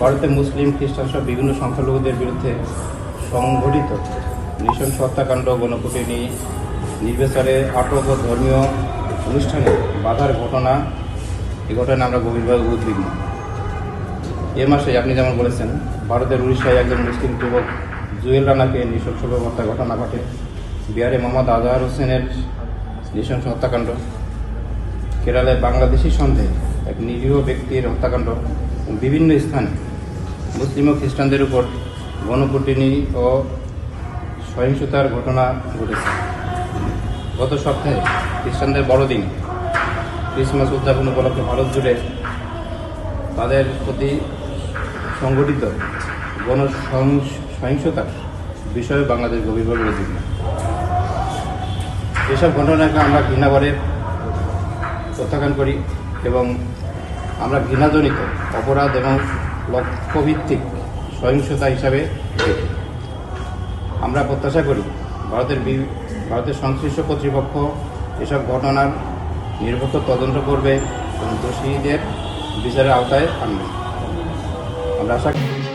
ভারতে মুসলিম, খ্রিস্টান সহ বিভিন্ন সংখ্যালঘুদের বিরুদ্ধে সংঘটিত নৃশংস হত্যাকাণ্ড গণকুটিনি, নির্বিচারে আটক ও ধর্মীয় অনুষ্ঠানে বাধার ঘটনা এই ঘটনায় আমরা গভীরভাবে উদ্বিগ্ন। এ মাসে আপনি যেমন বলেছেন, ভারতের উড়িষ্যায় একজন মুসলিম যুবক জুয়েল রানাকে নৃশংসভাবে হত্যা ঘটনা ঘটে। বিহারে মোহাম্মদ আজহার হোসেনের নৃশংস হত্যাকাণ্ড কেরালায় বাংলাদেশি সন্দেহে এক নিরীহ ব্যক্তির হত্যাকাণ্ড বিভিন্ন স্থানে মুসলিম ও খ্রিস্টানদের উপর গণকুটিনি ও সহিংসতার ঘটনা ঘটেছে। গত সপ্তাহে খ্রিস্টানদের বড়দিন, ক্রিসমাস উদযাপন উপলক্ষে ভারত জুড়ে তাদের প্রতি সংগঠিত গণ সহিংসতার বিষয়ে বাংলাদেশ গভীরভাবে উদ্বিগ্ন এসব ঘটনাকে আমরা ঘৃণাভরে প্রত্যাখ্যান করি এবং আমরা ঘৃণাজনিত অপরাধ এবং লক্ষ্যভিত্তিক সহিংসতা হিসাবে দেখি। আমরা প্রত্যাশা করি ভারতের ভারতের সংশ্লিষ্ট কর্তৃপক্ষ এসব ঘটনার নির্ভর তদন্ত করবে এবং দোষীদের বিচারের আওতায় আনবে। আমরা আশা করি